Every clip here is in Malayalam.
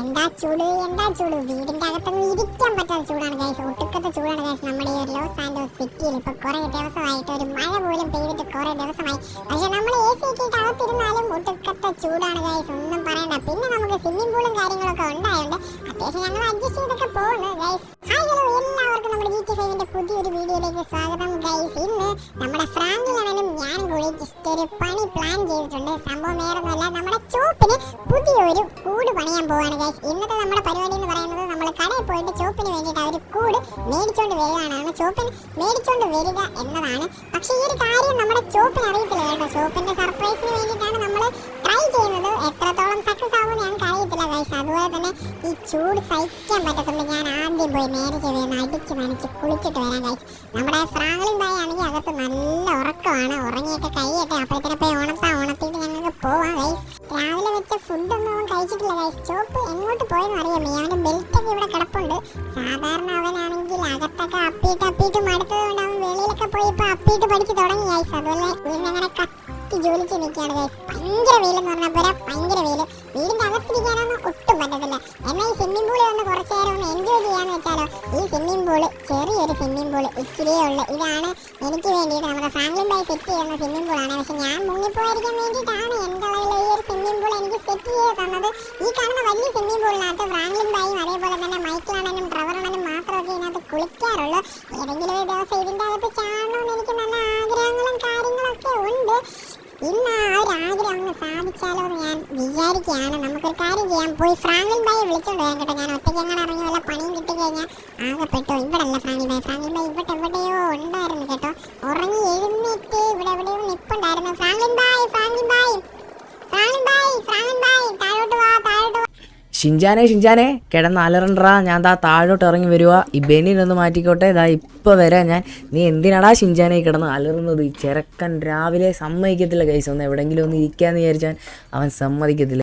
എന്താ ചൂട്? എന്താ ചൂട്? വീടിന്റെ അകത്തൊന്നും ഇരിക്കാൻ പറ്റാത്ത ചൂടാണ് ഗൈസ് ഒട്ടുക്കത്തെ ചൂടാണ് ഗൈസ് നമ്മുടെ ഈ ലോസ് ആൻഡോസ് സിറ്റിയിൽ ഇപ്പൊ കുറെ ദിവസമായിട്ട് ഒരു മഴ പോലും പെയ്തിട്ട് കുറെ ദിവസമായി. പക്ഷെ നമ്മൾ എ സി ഇട്ടിട്ട് അകത്തിരുന്നാലും ഒട്ടുക്കത്തെ ചൂടാണ് ഗൈസ് ഒന്നും പറയണ്ട. പിന്നെ നമുക്ക് സ്വിമ്മിംഗ് പൂളും കാര്യങ്ങളൊക്കെ ഉണ്ടായോണ്ട് അത്യാവശ്യം ഞങ്ങൾ അഡ്ജസ്റ്റ് ചെയ്തൊക്കെ പോകുന്നു ഗൈസ് ഹലോ എല്ലാവർക്കും നമ്മുടെ ജി പുതിയൊരു വീഡിയോയിലേക്ക് സ്വാഗതം. ഗൈസ് ഇന്ന് നമ്മുടെ ഫ്രാങ്കിലാണെങ്കിലും ഞാനും കൂടി ജസ്റ്റ് ഒരു പണി പ്ലാൻ ചെയ്തിട്ടുണ്ട്. സംഭവം വേറൊന്നുമല്ല നമ്മുടെ ചോപ്പിന് പുതിയൊരു കൂട് പണിയാൻ പോവാണ് ഗൈസ് ഇന്നത്തെ നമ്മുടെ പരിപാടി എന്ന് പറയുന്നത് നമ്മൾ കടയിൽ പോയിട്ട് ചോപ്പിന് വേണ്ടിയിട്ട് ഒരു കൂട് മേടിച്ചോണ്ട് വരികയാണ്. ചോപ്പിന് മേടിച്ചോണ്ട് വരിക എന്നതാണ്. പക്ഷേ ഈ ഒരു കാര്യം നമ്മുടെ ചോപ്പിന് അറിയത്തില്ല കേട്ടോ. ചോപ്പിന്റെ സർപ്രൈസിന് വേണ്ടിയിട്ടാണ് നമ്മൾ ട്രൈ ചെയ്യുന്നത്. എത്രത്തോളം ഗൈസ് അതുപോലെ തന്നെ ഈ ചൂട് സഹിക്കാൻ പറ്റത്തുള്ളൂ ഞാൻ ആദ്യം പോയി നേരെ ചെയ്ത് അടിച്ച് നനച്ച് കുളിച്ചിട്ട് വരാം ഗൈസ് നമ്മുടെ ഫ്രാങ്ക്ലിൻ ബായി ആണെങ്കിൽ അകത്ത് നല്ല ഉറക്കമാണ്. ഉറങ്ങിയൊക്കെ കഴിയട്ടെ. അപ്പോഴത്തേനെ പോയി ഉണത്താ ഓണത്തിട്ട് ഞങ്ങൾക്ക് പോവാം ഗൈസ് രാവിലെ വെച്ച ഫുഡൊന്നും അവൻ കഴിച്ചിട്ടില്ല ഗൈസ് ചോപ്പ് എങ്ങോട്ട് പോയെന്ന് അറിയാമേ അവന്റെ ബെൽറ്റൊക്കെ ഇവിടെ കിടപ്പുണ്ട്. സാധാരണ അവനാണെങ്കിൽ അകത്തൊക്കെ അപ്പിയിട്ട് അപ്പിയിട്ട് മടുത്തത് കൊണ്ട് അവൻ വെളിയിലൊക്കെ പോയി ഇപ്പൊ അപ്പിയിട്ട് പഠിച്ച് തുടങ്ങി ഗൈസ് അതുപോലെ വീടിനങ്ങനെ കത്തി ജോലിച്ച് നിൽക്കുകയാണ് ഗൈസ് ഭയങ്കര വെയിലെന്ന് പറഞ്ഞാൽ പോരാ? ഭയങ്കര വെയിൽ വീടിന്റെ അകത്തിരിക്കാനൊന്നും പൂൾ ഉള്ളൂ ഇതാണ് എനിക്ക് വേണ്ടിയിട്ട് നമ്മുടെ ബൈ സെറ്റ് ചെയ്യുന്ന സ്വിമ്മിംഗ് പൂളാണ് പക്ഷെ ഞാൻ മുങ്ങിപ്പോയിരിക്കാൻ വേണ്ടിയിട്ടാണ് എന്റെ ഈ ഒരു സ്വിമ്മിംഗ് പൂൾ എനിക്ക് സെറ്റ് ചെയ്ത് തന്നത്. ഈ കാണുന്ന വലിയ സ്വിമ്മിംഗ് പൂളിനകത്ത് ഫ്രാങ്ക്ലിൻ ബൈയും അതേപോലെ തന്നെ മൈക്കിളാണനും ട്രവറാണനും മാത്രമൊക്കെ ഇതിനകത്ത് കുളിക്കാറുള്ളൂ. ഏതെങ്കിലും ഒരു ദിവസം ഇതിന്റെ അകത്ത് ചാടണമെന്ന് എനിക്ക് നല്ല ആഗ്രഹങ്ങളും കാര്യങ്ങളൊക്കെ ഉണ്ട്. ഇന്ന് ഒന്ന് സാധിച്ചാലോ എന്ന് ഞാൻ വിചാരിക്കുകയാണ്. നമുക്കൊരു കാര്യം ചെയ്യാം. പോയി ഫ്രാങ്ക്ലിൻ ബൈ വിളിച്ചോണ്ട് വരാൻ കേട്ടോ ഞാൻ. ഒറ്റയ്ക്ക് അങ്ങനെ ഇറങ്ങി വല്ല പണിയും കിട്ടി കഴിഞ്ഞാൽ ആകെപ്പെട്ടു. ഇവിടെ അല്ല ഫ്രാങ്ക്ലിൻ ബൈ. ഫ്രാങ്ക്ലിൻ ബായി ഇവിടെ എവിടെയോ ഉണ്ടായിരുന്നു കേട്ടോ. ഉറങ്ങി എഴുന്നേറ്റ് ഇവിടെ എവിടെയോ നിപ്പുണ്ടായിരുന്നു. ഫ്രാങ്ക്ലിൻ ബൈ ഫ്രാങ്ക്ലിൻ ബൈ. ഫ്രാങ്ക്ലിൻ ബൈ ഫ്രാങ്ക്ലിൻ ബായി താഴോട്ട് വാ താഴോട്ട് വാ ഷിൻജാനെ കിടന്ന് അലറണ്ടാ. ഞാൻ താ താഴോട്ട് ഇറങ്ങി വരുക ഈ ബെന്നിനൊന്ന് മാറ്റിക്കോട്ടെ. ഇതാ ഇപ്പോൾ വരാം ഞാൻ. നീ എന്തിനാടാ ഷിൻജാനെ കിടന്ന് അലറുന്നത്? ഈ ചെറുക്കൻ രാവിലെ സമ്മതിക്കത്തില്ല കൈസ് ഒന്ന് എവിടെങ്കിലും ഒന്ന് ഇരിക്കാന്ന് വിചാരിച്ചാൽ അവൻ സമ്മതിക്കത്തില്ല.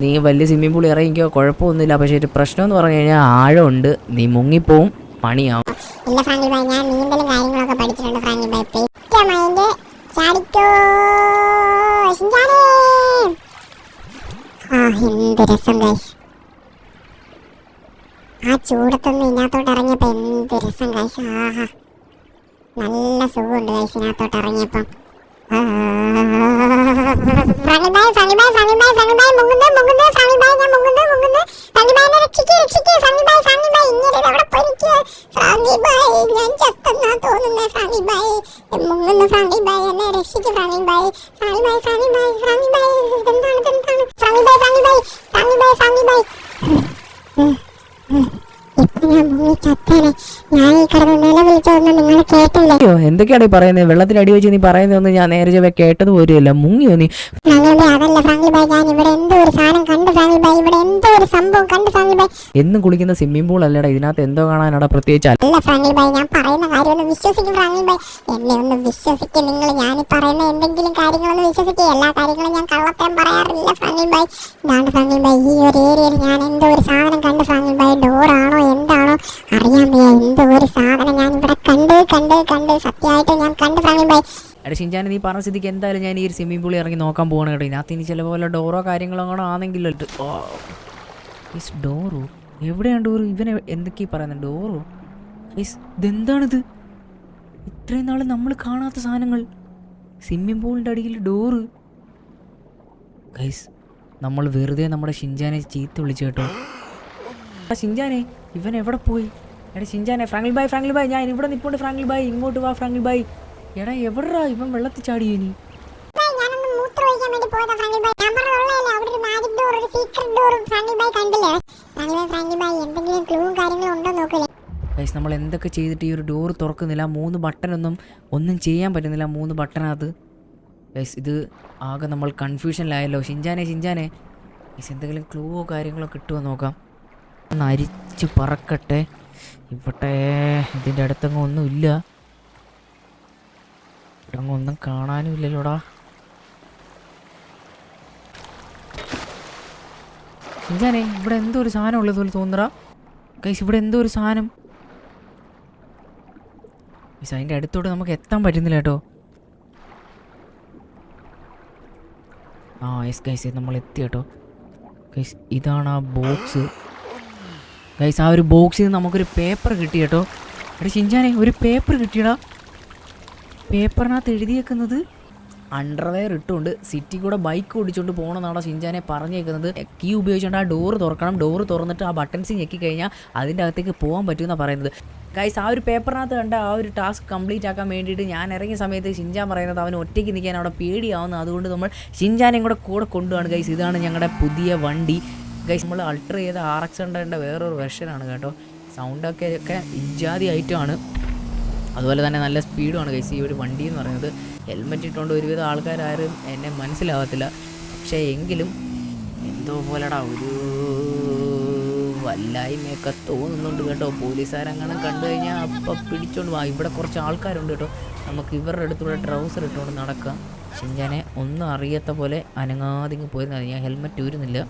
നീ വലിയ സ്വിമ്മിംഗ് പൂൾ ഇറങ്ങിക്കോ. കുഴപ്പമൊന്നുമില്ല. പക്ഷേ ഒരു പ്രശ്നം എന്ന് പറഞ്ഞു കഴിഞ്ഞാൽ ആഴമുണ്ട്. നീ മുങ്ങിപ്പോവും. പണിയാവും. ഇല്ല ഞാൻ കാര്യങ്ങളൊക്കെ പഠിച്ചിട്ടുണ്ട് ചാടിക്കോ ആ രസം ആ ചൂടത്തൊന്ന് ഇതിനകത്തോട്ട് ഇറങ്ങിയപ്പോ എന്ത് രസം ആഹാ. നല്ല സുഖമുണ്ട് ഗൈസ് ഇറങ്ങിയപ്പം. ബായ് ബായ് ബായ് ബായ് എന്തൊക്കെയാണ് ഈ പറയുന്നത് വെള്ളത്തിന് അടി വെച്ച് നീ പറയുന്നതൊന്നും ഞാൻ നേരെ ചെവ കേട്ടത് പോലുമില്ല. മുങ്ങിയോ നീ? എന്നും കുളിക്കുന്ന സ്വിമ്മിംഗ് പൂൾ അല്ലടാ. ഇതിനകത്ത് എന്തോ കാണാനാടാ പ്രത്യേകിച്ച് അല്ല ഫ്രാങ്കിൽ ഞാൻ പറയുന്ന വിശ്വസിക്കും ഫ്രാങ്കിൽ എന്നെ ഒന്ന് വിശ്വസിക്കും നിങ്ങൾ. ഞാൻ പറയുന്ന എന്തെങ്കിലും കാര്യങ്ങളൊന്നും എല്ലാ കാര്യങ്ങളും ഞാൻ കള്ളത്തരം പറയാറില്ല ഫ്രാങ്കിൽ ബായ്. ഇതാണ് ഫ്രാങ്കിൽ ബായ്. ഈ ഒരു ഏരിയയിൽ ഞാൻ എന്തോ ഒരു സാധനം കണ്ട് ഫ്രാങ്കിൽ ബായ്. ഡോറാണോ എന്താണോ അറിയാൻ വയ്യ. എന്തോ ഒരു സാധനം ഞാൻ ബായ് ഞാൻ നീ പറഞ്ഞ സ്ഥിതിക്ക് എന്തായാലും ഞാൻ ഈ ഒരു സ്വിമ്മിംഗ് പൂളിൽ ഇറങ്ങി നോക്കാൻ പോകണം കേട്ടോ. ഇതിനകത്ത് ഇനി ചില പോലെ ഡോറോ കാര്യങ്ങളോ അങ്ങനെ ആണെങ്കിലോ ഈസ് ഡോറോ? എവിടെയാണ് ഡോറ്? ഇവനെ എന്തൊക്കെയാ പറയുന്നത് ഡോറോ? ഈസ് ഇതെന്താണിത്? ഇത്രയും നാൾ നമ്മൾ കാണാത്ത സാധനങ്ങൾ. സ്വിമ്മിംഗ് പൂളിന്റെ അടിയിൽ ഡോറ്. ഗൈസ് നമ്മൾ വെറുതെ നമ്മുടെ ഷിൻജാനെ ചീത്ത വിളിച്ചു കേട്ടോ. ആ ഷിൻജാനെ ഇവൻ എവിടെ പോയി? എടാ ഷിൻജാനെ ഫ്രാങ്കിൾ ബായ് ഫ്രാങ്കിൾ ബായ് ഞാൻ ഇവിടെ നിൽപ്പുണ്ട് ഫ്രാങ്കിൾ ബായ് ഇങ്ങോട്ട് വാ ഫ്രാങ്കിൾ ബായ് എടാ എവിടാ ഇവൻ വെള്ളത്തിൽ ചാടിയോ നീ ബായ്, ഞാനൊന്ന് മൂത്രമൊഴിക്കാൻ വേണ്ടി പോയതാ ഫ്രാങ്കിൽ ബായ് ഞാൻ പറഞ്ഞുള്ളതല്ലേ അവിടെ ഒരു മാജിക് ഡോർ ഒരു സീക്രട്ട് ഡോർ ഫ്രാങ്കിൽ ബായ് കണ്ടില്ലേ? ഫ്രാങ്കിൽ ബായ് ഫ്രാങ്കിൽ ബായ് എന്തെങ്കിലും ക്ലൂവും കാര്യങ്ങളും ഉണ്ടോ നോക്കില്ലേ ഗൈസ് നമ്മൾ എന്തൊക്കെ ചെയ്തിട്ട് ഈ ഒരു ഡോർ തുറക്കുന്നില്ല മൂന്ന് ബട്ടനൊന്നും ഒന്നും ചെയ്യാൻ പറ്റുന്നില്ല മൂന്ന് ബട്ടനകത്ത് ഗൈസ് ഇത് ആകെ നമ്മൾ കൺഫ്യൂഷനിലായല്ലോ ഷിഞ്ചാനെ ഷിഞ്ചാനെ ഗൈസ് എന്തെങ്കിലും ക്ലൂവോ കാര്യങ്ങളോ കിട്ടുമോ നോക്കാം. ഒന്ന് അരിച്ച് പറക്കട്ടെ. ഇവിടെ ഇതിന്റെ അടുത്തെങ്ങും ഒന്നുമില്ല ഇവിടെ ഒന്നും കാണാനും ഇല്ലല്ലോടാ ഷിഞ്ചാനെ ഇവിടെ എന്തോ ഒരു സാധനം ഉള്ളത് പോലെ തോന്നുന്നടാ. കൈസ് ഇവിടെ എന്തോ ഒരു സാധനം. മിസ് അതിന്റെ അടുത്തോട്ട് നമുക്ക് എത്താൻ പറ്റുന്നില്ല കേട്ടോ. ആ യെസ് ഗൈസ് നമ്മൾ എത്തി കേട്ടോ. ഗൈസ് ഇതാണ് ആ ബോക്സ് ഗൈസ് ആ ഒരു ബോക്സിൽ നിന്ന് നമുക്കൊരു പേപ്പർ കിട്ടി കേട്ടോ. എടാ ചിഞ്ചാനെ ഒരു പേപ്പർ കിട്ടിയടാ. പേപ്പറിനകത്ത് എഴുതിയേക്കുന്നത് അണ്ടർവെയർ ഇട്ടുകൊണ്ട് സിറ്റി കൂടെ ബൈക്ക് ഓടിച്ചുകൊണ്ട് പോകണമെന്നാണ് ഷിൻജാനെ പറഞ്ഞേക്കുന്നത്. കീ ഉപയോഗിച്ചുകൊണ്ട് ആ ഡോറ് തുറക്കണം. ഡോറ് തുറന്നിട്ട് ആ ബട്ടൺസ് ഞെക്കി കഴിഞ്ഞാൽ അതിന്റെ അകത്തേക്ക് പോകാൻ പറ്റുമെന്നാണ് പറയുന്നത്. ഗൈസ് ആ ഒരു പേപ്പറിനകത്ത് കണ്ട ആ ഒരു ടാസ്ക് കംപ്ലീറ്റ് ആക്കാൻ വേണ്ടിയിട്ട് ഞാൻ ഇറങ്ങിയ സമയത്ത് ഷിൻജാൻ പറയുന്നത് അവൻ ഒറ്റയ്ക്ക് നിൽക്കാൻ അവിടെ പേടിയാവുന്നു അതുകൊണ്ട് നമ്മൾ ഷിൻജാനെയും കൂടെ കൂടെ കൊണ്ടുപോകണം ഗൈസ് ഇതാണ് ഞങ്ങളുടെ പുതിയ വണ്ടി. ഗൈസ് നമ്മൾ അൾട്ടർ ചെയ്ത ആർ എക്സ് ഹൺഡ്രഡിന്റെ വേറൊരു വെർഷനാണ് കേട്ടോ. സൗണ്ടൊക്കെ ഒക്കെ ഇജാതി ഐറ്റമാണ് അതുപോലെ തന്നെ നല്ല സ്പീഡുമാണ് കൈസ് ഈ ഒരു വണ്ടി എന്ന് പറയുന്നത്. ഹെൽമെറ്റ് ഇട്ടുകൊണ്ട് ഒരുവിധം ആൾക്കാരും എന്നെ മനസ്സിലാവത്തില്ല. പക്ഷേ എങ്കിലും എന്തോ പോലെടാ ഒരു വല്ലായ്മയൊക്കെ തോന്നുന്നുണ്ട് കേട്ടോ. പോലീസുകാരങ്ങനെ കണ്ടു കഴിഞ്ഞാൽ അപ്പം പിടിച്ചോണ്ട് വാ. ഇവിടെ കുറച്ച് ആൾക്കാരുണ്ട് കേട്ടോ. നമുക്ക് ഇവരുടെ അടുത്തൂടെ ട്രൗസർ ഇട്ടുകൊണ്ട് നടക്കാം. ഷിൻജാനെ ഒന്നും അറിയാത്ത പോലെ അനങ്ങാതിങ്ങ് പോയിരുന്നത്. ഞാൻ ഹെൽമെറ്റ് ഊരുന്നില്ല.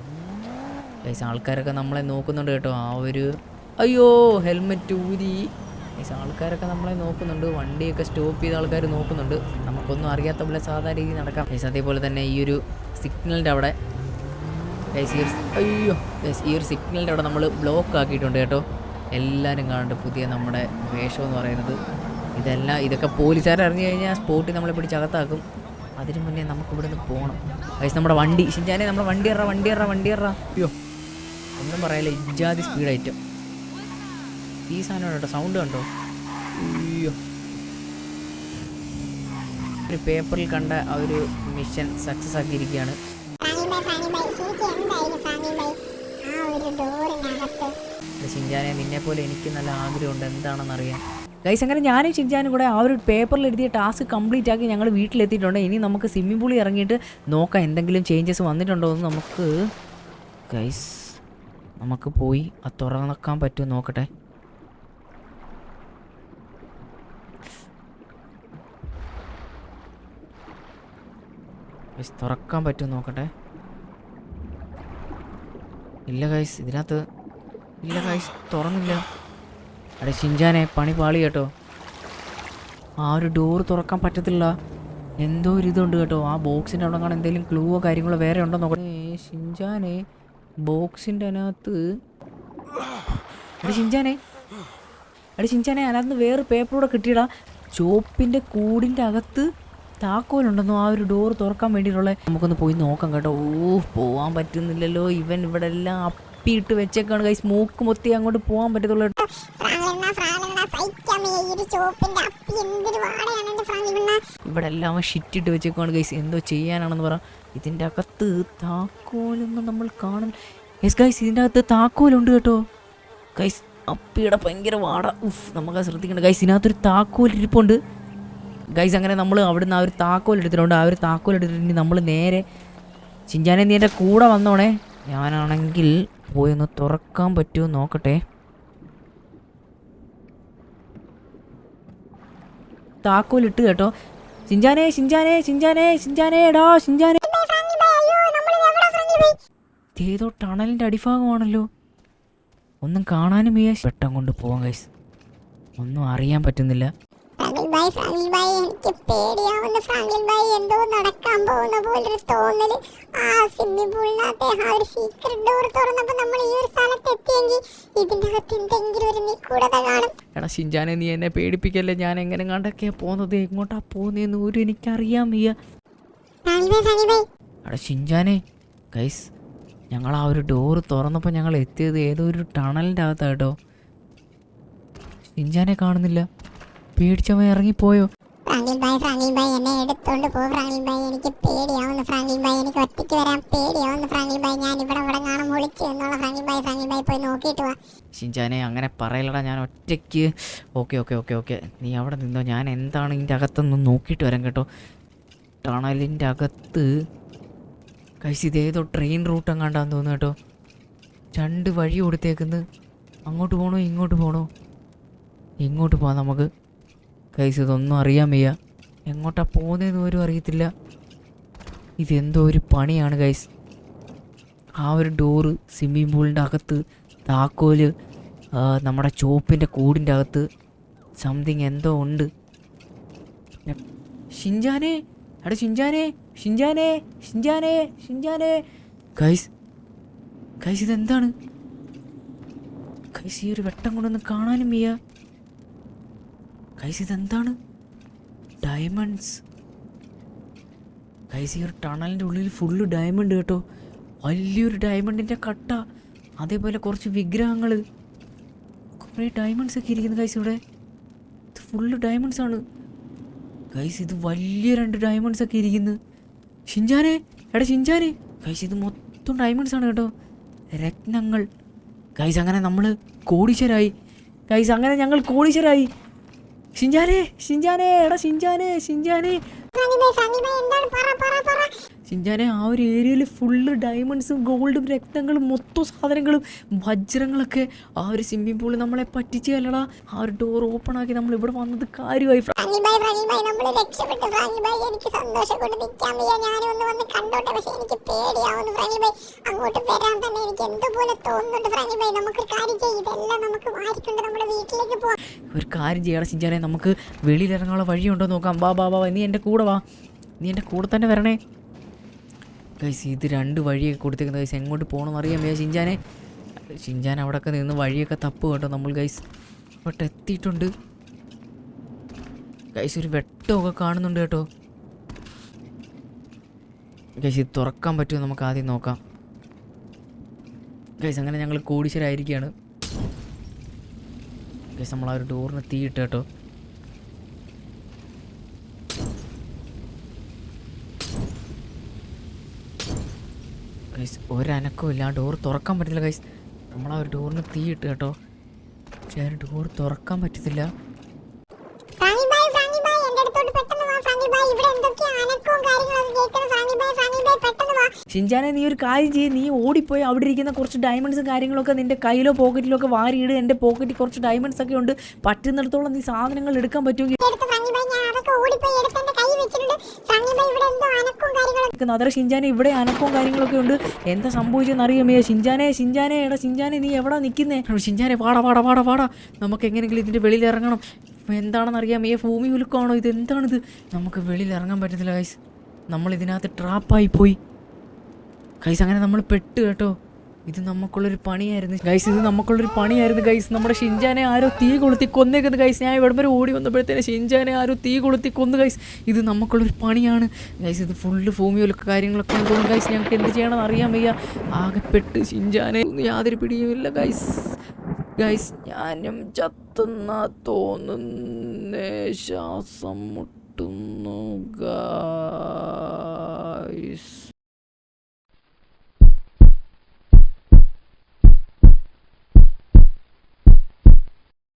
പൈസ ആൾക്കാരൊക്കെ നമ്മളെ നോക്കുന്നുണ്ട് കേട്ടോ. ആ ഒരു അയ്യോ ഹെൽമെറ്റ് ഊരി. ഗൈസ് ആൾക്കാരൊക്കെ നമ്മളെ നോക്കുന്നുണ്ട് വണ്ടിയൊക്കെ സ്റ്റോപ്പ് ചെയ്ത ആൾക്കാർ നോക്കുന്നുണ്ട്. നമുക്കൊന്നും അറിയാത്ത പോലെ സാധാരണ രീതിയിൽ നടക്കാം. മീൻസ് അതേപോലെ തന്നെ ഈ ഒരു സിഗ്നലിന്റെ അവിടെ അയ്യോ ഈ ഒരു സിഗ്നലിന്റെ അവിടെ നമ്മൾ ബ്ലോക്ക് ആക്കിയിട്ടുണ്ട് കേട്ടോ. എല്ലാവരും കാണുന്നുണ്ട് പുതിയ നമ്മുടെ വേഷം എന്ന് പറയുന്നത്. ഇതെല്ലാം ഇതൊക്കെ പോലീസുകാർ അറിഞ്ഞു കഴിഞ്ഞാൽ സ്പോട്ടിൽ നമ്മളെ പിടിച്ച് അകത്താക്കും. അതിന് മുന്നേ നമുക്ക് ഇവിടെ നിന്ന് പോകണം വയസ്സ് നമ്മുടെ വണ്ടി ഷിൻജാനെ നമ്മുടെ വണ്ടി ഇറ വണ്ടി ഇറ വണ്ടി ഇറ അയ്യോ ഒന്നും പറയല്ല ഇജാതി സ്പീഡ് ഐറ്റം ഈ സാധനം കേട്ടോ സൗണ്ട് കണ്ടോ? അയ്യോ. ഒരു പേപ്പറിൽ കണ്ട ആ ഒരു മിഷൻ സക്സസ് ആക്കിയിരിക്കുകയാണ്. ഷിൻജാനെ നിന്നെ പോലെ എനിക്ക് നല്ല ആഗ്രഹമുണ്ട്. എന്താണെന്ന് അറിയാൻ ഗൈസ് അങ്ങനെ ഞാനും ഷിൻജാനും കൂടെ ആ ഒരു പേപ്പറിൽ എഴുതിയ ടാസ്ക് കംപ്ലീറ്റ് ആക്കി ഞങ്ങൾ വീട്ടിലെത്തിയിട്ടുണ്ട്. ഇനി നമുക്ക് സ്വിമ്മിംഗ് പൂളിൽ ഇറങ്ങിയിട്ട് നോക്കാം എന്തെങ്കിലും ചേഞ്ചസ് വന്നിട്ടുണ്ടോ എന്ന് നമുക്ക് ഗൈസ് നമുക്ക് പോയി അത് തുറക്കാൻ പറ്റുമോ നോക്കട്ടെ. ഗൈസ് തുറക്കാൻ പറ്റുമോ നോക്കട്ടെ? ഇല്ല ഗൈസ് ഇതിനകത്ത് ഇല്ല ഗൈസ് തുറന്നില്ല. അടെ ഷിൻജാനെ പണി പാളി കേട്ടോ. ആ ഒരു ഡോർ തുറക്കാൻ പറ്റത്തില്ല. എന്തോ ഒരു ഇതുണ്ട് കേട്ടോ. ആ ബോക്സിന്റെ അവിടെ കാണാൻ എന്തെങ്കിലും ക്ലൂവോ കാര്യങ്ങളോ വേറെ ഉണ്ടോ നോക്കണേ ഷിൻജാനെ ബോക്സിന്റെ അതിനകത്ത് അടി ഷിൻജാനെ. അടി ഷിൻജാനെ അതിനകത്ത് വേറെ പേപ്പറോടെ കിട്ടിയടാ. ചോപ്പിന്റെ കൂടിന്റെ അകത്ത് താക്കോലുണ്ടെന്നോ ആ ഒരു ഡോർ തുറക്കാൻ വേണ്ടിയിട്ടുള്ള നമുക്കൊന്ന് പോയി നോക്കാം കേട്ടോ. ഓ പോവാൻ പറ്റുന്നില്ലല്ലോ. ഇവൻ ഇവിടെ എല്ലാം അപ്പിയിട്ട് വെച്ചേക്കാണ്. കൈ സ്മോക്ക് മൊത്തി അങ്ങോട്ട് പോകാൻ പറ്റത്തുള്ളൂ. ഇവിടെ എല്ലാം ഷിറ്റിട്ട് വെച്ചേക്കാണ് ഗൈസ് എന്തോ ചെയ്യാനാണെന്ന് പറ. ഇതിന്റെ അകത്ത് താക്കോലൊന്നും നമ്മൾ കാണും. യെസ് ഗൈസ് ഇതിന്റെ അകത്ത് താക്കോലുണ്ട് കേട്ടോ. ഗൈസ് അപ്പിയുടെ ഭയങ്കര വാട. ഉഫ് നമുക്ക് ശ്രദ്ധിക്കണം. ഗൈസ് ഇതിനകത്തൊരു താക്കോൽ ഇരിപ്പുണ്ട് ഗൈസ് അങ്ങനെ നമ്മൾ അവിടുന്ന് ആ ഒരു താക്കോൽ എടുത്തിട്ടുണ്ട്. ആ ഒരു താക്കോൽ എടുത്തിട്ടുണ്ടെങ്കിൽ നമ്മൾ നേരെ ചിഞ്ചാനെ നീ എന്റെ കൂടെ വന്നോണേ. ഞാനാണെങ്കിൽ പോയി ഒന്ന് തുറക്കാൻ പറ്റുമോ നോക്കട്ടെ. താക്കോൽ ഇട്ട് കേട്ടോ. ചിഞ്ചാനെ ചിഞ്ചാനെ ചിഞ്ചാനെ ചിഞ്ചാനെ എടാ ചിഞ്ചാനെ. ഏതോ ടണലിന്റെ അടിഭാഗമാണല്ലോ. ഒന്നും കാണാനും വയ്യ. വെട്ടം കൊണ്ട് പോവാം കൈസ് ഒന്നും അറിയാൻ പറ്റുന്നില്ല. ഫ്രാങ്കിൾ ബൈ ഫ്രാങ്കിൾ ബൈ എനിക്ക് പേടിയാവുന്ന ഫ്രാങ്കിൾ ബൈ എന്തോ നടക്കാൻ പോകുന്ന പോലൊരു തോന്നൽ. ആ സ്വിമ്മിംഗ് പൂളിനകത്ത് ആ ഒരു സീക്രട്ട് ഡോർ തുറന്നപ്പോ നമ്മൾ ഈ ഒരു സ്ഥലത്ത് എത്തിയെങ്കിൽ ഇതിന്റെ അകത്ത് എന്തെങ്കിലും ഒരു നിഗൂഢത കാണും. എടാ ഷിഞ്ചാനെ നീ എന്നെ പേടിപ്പിക്കല്ലേ? ഞാൻ എങ്ങനെ കണ്ടൊക്കെയാ പോകുന്നത്? എങ്ങോട്ടാ പോകുന്നതെന്ന് ഒരു എനിക്കറിയാൻ വയ്യ. എടാ ഷിഞ്ചാനെ ഗൈസ് ഞങ്ങൾ ആ ഒരു ഡോറ് തുറന്നപ്പോൾ ഞങ്ങൾ എത്തിയത് ഏതോ ഒരു ടണലിന്റെ അകത്താട്ടോ ഷിഞ്ചാനെ കാണുന്നില്ല. പേടിച്ചവൻ ഇറങ്ങിപ്പോയോ? ഫ്രാങ്കിൾ ബൈ ഫ്രാങ്കിൾ ബൈ എന്നെ എടുത്തോണ്ട് പോ ഫ്രാങ്കിൾ ബൈ എനിക്ക് പേടിയാവുന്നു ഫ്രാങ്കിൾ ബൈ എനിക്ക് ഒറ്റയ്ക്ക് വരാൻ പേടിയാവുന്നു ഫ്രാങ്കിൾ ബൈ ഞാൻ ഇവിടെ ഇവിടെ കാണാൻ വിളിച്ചു എന്നുള്ള ഫ്രാങ്കിൾ ബൈ ഫ്രാങ്കിൾ ബൈ പോയി നോക്കിയിട്ട് വാ. ഷിൻചാനെ അങ്ങനെ പറയലടാ ഞാൻ ഒറ്റയ്ക്ക്. Okay okay okay okay. നീ അവിടെ നിന്നോ ഞാൻ എന്താണ് ഇതിന്റെ അകത്തൊന്ന് നോക്കിയിട്ട് വരാം കേട്ടോ. ടണലിന്റെ അകത്ത്. കഴിച്ച് ഇതേതോ ട്രെയിൻ റൂട്ട് എങ്ങാണ്ടാന്ന് തോന്നുന്നു കേട്ടോ. രണ്ട് വഴി കൊടുത്തേക്കുന്നത്. അങ്ങോട്ട് പോകണോ ഇങ്ങോട്ട് പോകണോ ഇങ്ങോട്ട് പോവാം നമുക്ക്. കൈസ് ഇതൊന്നും അറിയാൻ വയ്യ. എങ്ങോട്ടാ പോകുന്നതെന്ന് പോലും അറിയത്തില്ല. ഇതെന്തോ ഒരു പണിയാണ് ഗൈസ് ആ ഒരു ഡോറ് സ്വിമ്മിംഗ് പൂളിന്റെ അകത്ത് താക്കോൽ നമ്മുടെ ചോപ്പിന്റെ കൂടിന്റെ അകത്ത് സംതിങ് എന്തോ ഉണ്ട്. ഷിൻജാനേ ഷിൻജാനേ ഷിൻജാനെ ഷിൻജാനെ ഷിൻജാനെ ഷിൻജാനെ. ഗൈസ് ഗൈസ് ഇതെന്താണ്? ഗൈസ് ഈ ഒരു വെട്ടം കൊണ്ടൊന്നും കാണാനും വയ്യ. ഗൈസ് ഇതെന്താണ്? ഡയമണ്ട്സ് കൈസ് ഈ ഒരു ടണലിന്റെ ഉള്ളിൽ ഫുള്ള് ഡയമണ്ട് കേട്ടോ. വലിയൊരു ഡയമണ്ടിന്റെ കട്ട. അതേപോലെ കുറച്ച് വിഗ്രഹങ്ങൾ കുറേ ഡയമണ്ട്സ് ഒക്കെ ഇരിക്കുന്നു കൈസ് ഇവിടെ. ഇത് ഫുള്ള് ഡയമണ്ട്സ് ആണ്. കൈസ് ഇത് വലിയ രണ്ട് ഡയമണ്ട്സ് ഒക്കെ ഇരിക്കുന്നു. ഷിൻജാനെ എടാ ഷിൻജാനെ. കൈസ് ഇത് മൊത്തം ഡയമണ്ട്സ് ആണ് കേട്ടോ. രത്നങ്ങൾ. കൈസ് അങ്ങനെ നമ്മൾ കോടീശ്വരായി. കൈസ് അങ്ങനെ ഞങ്ങൾ കോടീശ്വരായി. ഷിൻജാനെ ഷിൻജാനെ എടാ ഷിൻജാനെ ഷിൻജാനെ ഫ്രാങ്കി ബൈ ഫ്രാങ്കി ബൈ എന്താണ് പറ പറ പറ ഷിൻജാനെ ആ ഒരു ഏരിയയിൽ ഫുള്ള് ഡയമണ്ട്സും ഗോൾഡും രക്തങ്ങളും മൊത്തം സാധനങ്ങളും വജ്രങ്ങളൊക്കെ ആ ഒരു സ്വിമ്മിംഗ് പൂളിൽ നമ്മളെ പറ്റിച്ച് പറ്റിച്ചല്ലടാ ആ ഒരു ഡോർ ഓപ്പൺ ആക്കി നമ്മൾ ഇവിടെ വന്നത് കാര്യമായി. ഒരു കാര്യം ചെയ്യണം സിഞ്ചാനെ നമുക്ക് വെളിയിലിറങ്ങാനുള്ള വഴിയുണ്ടോ നോക്കാം. ബാ ബാ ബാ നീ എന്റെ കൂടെ വാ. നീ എന്റെ കൂടെ തന്നെ വരണേ. ഗൈസ് ഇത് രണ്ട് വഴിയൊക്കെ കൊടുത്തേക്കുന്നത്. ഗൈസ് എങ്ങോട്ട് പോകണമെന്ന് അറിയാൻ വയ്യ ഷിൻജാനെ? ഷിൻജാൻ അവിടെയൊക്കെ നിന്ന് വഴിയൊക്കെ തപ്പ് കേട്ടോ നമ്മൾ ഗൈസ് ഇവിടെ എത്തിയിട്ടുണ്ട്. ഗൈസ് ഒരു വെട്ടമൊക്കെ കാണുന്നുണ്ട് കേട്ടോ. ഗൈസ് ഇത് തുറക്കാൻ പറ്റുമോ നമുക്ക് ആദ്യം നോക്കാം. ഗൈസ് അങ്ങനെ ഞങ്ങൾ കോടീശ്വരായിരിക്കുകയാണ്. ഗൈസ് നമ്മൾ ആ ഒരു ഡോറിന് തീ ഇട്ട് കേട്ടോ. ഗൈസ് ഒരനക്കവും ഇല്ല. ആ ഡോർ തുറക്കാൻ പറ്റില്ല ഗൈസ് നമ്മൾ ആ ഒരു ഡോറിന് തീ ഇട്ട് കേട്ടോ. പക്ഷേ ആ ഡോർ തുറക്കാൻ പറ്റത്തില്ല. ഷിൻജാനെ നീ ഒരു കാര്യം ചെയ്യ്. നീ ഓടിപ്പോയി. അവിടെ ഇരിക്കുന്ന കുറച്ച് ഡയമണ്ട്സും കാര്യങ്ങളൊക്കെ നിന്റെ കയ്യിലോ പോക്കറ്റിലോ ഒക്കെ വാരിയിട്. എന്റെ പോക്കറ്റിൽ കുറച്ച് ഡയമണ്ട്സ് ഒക്കെ ഉണ്ട്. പറ്റുന്നിടത്തോളം നീ സാധനങ്ങൾ എടുക്കാൻ പറ്റുമെങ്കിൽ കാര്യങ്ങളൊക്കെ അതര ഷിൻജാനെ ഇവിടെ അനക്കവും കാര്യങ്ങളൊക്കെ ഉണ്ട്. എന്താ സംഭവിച്ചെന്ന് അറിയാമേ ഷിൻജാനെ ഷിൻജാനെ എടാ ഷിൻജാനെ നീ എവിടെ നിൽക്കുന്നേ ഷിൻജാനെ പാടാ പാടാ പാടാ പാടാ നമുക്ക് എങ്ങനെയെങ്കിലും ഇതിന്റെ വെളിയിൽ ഇറങ്ങണം. എന്താണെന്ന് അറിയാമേ ഭൂമി ഉലുക്കമാണോ ഇത്? എന്താണിത്? നമുക്ക് വെളിയിൽ ഇറങ്ങാൻ പറ്റത്തില്ല ഗൈസ് നമ്മൾ ഇതിനകത്ത് ട്രാപ്പായി പോയി. ഗൈസ് അങ്ങനെ നമ്മൾ പെട്ട് കേട്ടോ. ഇത് നമുക്കുള്ളൊരു പണിയായിരുന്നു. ഗൈസ് ഇത് നമുക്കുള്ളൊരു പണിയായിരുന്നു. ഗൈസ് നമ്മുടെ ഷിൻജാനെ ആരോ തീ കൊളുത്തി കൊന്നേക്കുന്നത് ഗൈസ് ഞാൻ ഇവിടെ വരെ ഓടി വന്നപ്പോഴത്തേന് ഷിൻജാനെ ആരോ തീ കൊളുത്തി കൊന്നു. ഗൈസ് ഇത് നമുക്കുള്ളൊരു പണിയാണ്. ഗൈസ് ഇത് ഫുള്ള് ഭൂമിയിലൊക്കെ കാര്യങ്ങളൊക്കെ തോന്നുന്നു. ഗൈസ് ഞങ്ങൾക്ക് എന്ത് ചെയ്യണമെന്ന് അറിയാൻ വയ്യ. ആകെപ്പെട്ട് പെട്ട് ഷിൻജാനെ യാതൊരു പിടിയുമില്ല. ഗൈസ് ഗൈസ് ഞാനും ചത്തുന്ന തോന്നുന്നേ ശ്വാസം മുട്ടുന്നു ഗൈസ്